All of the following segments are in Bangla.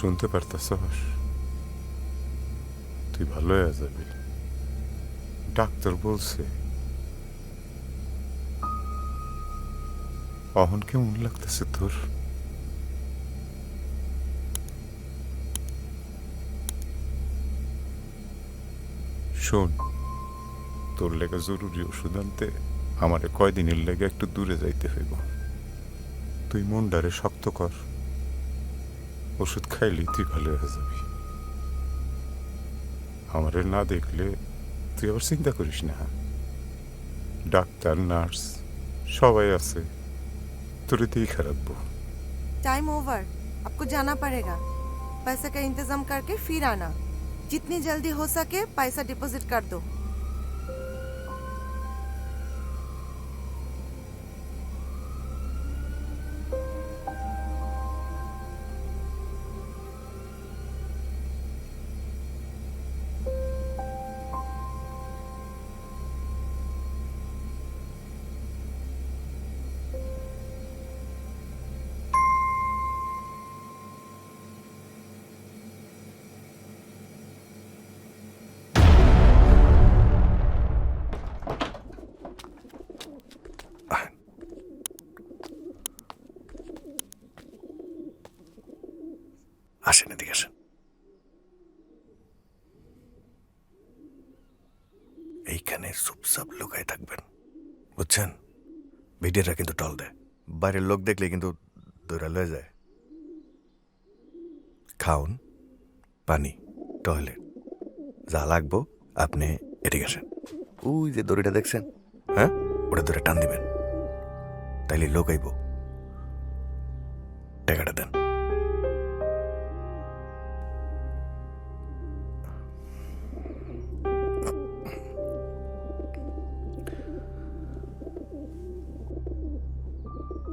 শুনতে পারতাছস তুই ভালো হয়ে যাবি। ডাক্তার বলছে, অহন কেমন লাগতেছে তোর? শোন, তোর লেগে জরুরি ওষুধ আনতে আমারে কয়দিনের লেগে একটু দূরে যাইতে হইব। তুই মনটারে শক্ত কর। ওষুধ খাইলেই তুই ভালো হয়ে যাবি আমারে না দেখলে তুই আবার চিন্তা করিস না ডাক্তার নার্স সবাই আছে তোরে দিয়ে রাখবো टाइम ओवर आपको जाना पड़ेगा पैसे का इंतजाम करके फिर आना जितनी जल्दी हो सके पैसा डिपॉजिट कर दो আসেন, এদিকে আসেন। এইখানে চুপচাপ লুকায় থাকবেন, বুঝছেন? ভিডিওটা কিন্তু টল দেয়। বাইরের লোক দেখলে কিন্তু দৌড়া লয়ে যায়। খাউন পানি, টয়লেট, যা লাগবো আপনি এদিকে আসেন। ওই যে দড়িটা দেখছেন হ্যাঁ? ওটা ধরে টান দিবেন, তাইলে লোক আইব। টাকাটা দেন।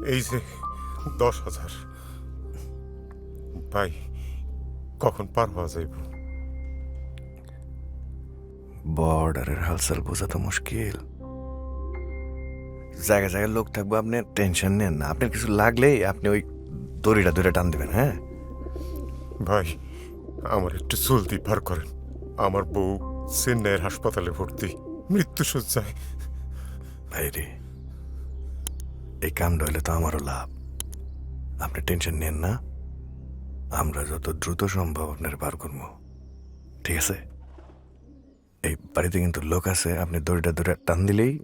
এই যে দশ হাজার। ভাই কখন পার হওয়া যাইব? বর্ডারের হালচাল বোঝা তো মুশকিল। জায়গায় জায়গায় লোক থাকব আপনি টেনশন নেন না। আপনার কিছু লাগলেই আপনি ওই দড়িটা ধরে টান দেবেন হ্যাঁ? ভাই আমার একটু জলদি পার করেন। আমার বউ চেন্নাইয়ের হাসপাতালে ভর্তি মৃত্যু সজ্জায় ভাই রে এই কামটা হলে তো আমারও লাভ। আপনি টেনশন নেন না। আমরা যত দ্রুত সম্ভব আপনার বার করব। ঠিক আছে? এই বাড়িতে কিন্তু লোক আছে আপনি দড়িটা ধরে টান দিলেই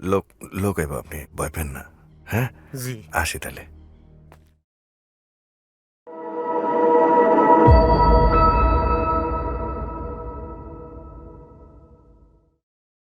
লোক লোক এবার আপনি ভয় পেন না। হ্যাঁ? জি। আসি তাহলে।